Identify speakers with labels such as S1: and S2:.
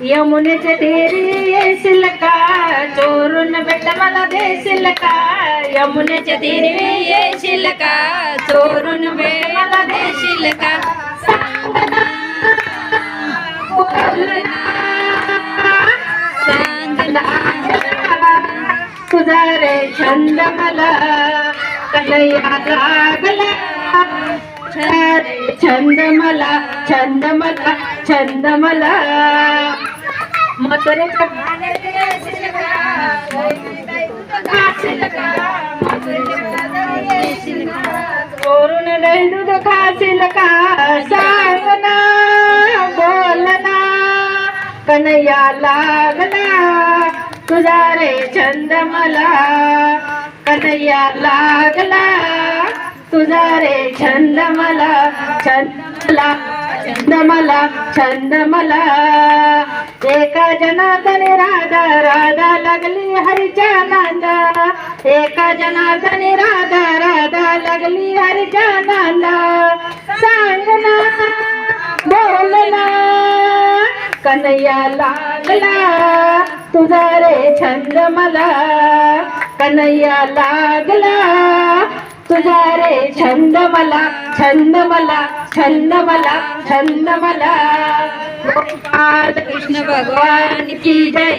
S1: यमुनेचे तेरी येशील का चोरून बेट मला देशील का यमुनेचे तेरी
S2: येशील का चोरून वेळ मला देशील का सांग
S1: तुझा रे छंद मला कन्हैया लागला छंद मला छंद मला. छंद मला मथुरेच्या
S2: येशील का का येशील
S1: बोलना दूध खाशील का? सांग ना बोल ना. कन्हैया लागला तुझा रे छंद मला कन्हैया लागला तुझा रे छंद मला छंद मला चंदमला मला छंद मला एका जनार्दने राधा राधा लागली हरीच्या नांदा. एका जनार्दने राधा राधा लागली हरीच्या नांदा. सांग ना बोल ना कन्हैया लागला. तुझा रे छंद मला कन्हैया लागला. तुझा रे छंद मला छंद मला छंद मला छंद मला
S2: कृष्ण भगवान की जय.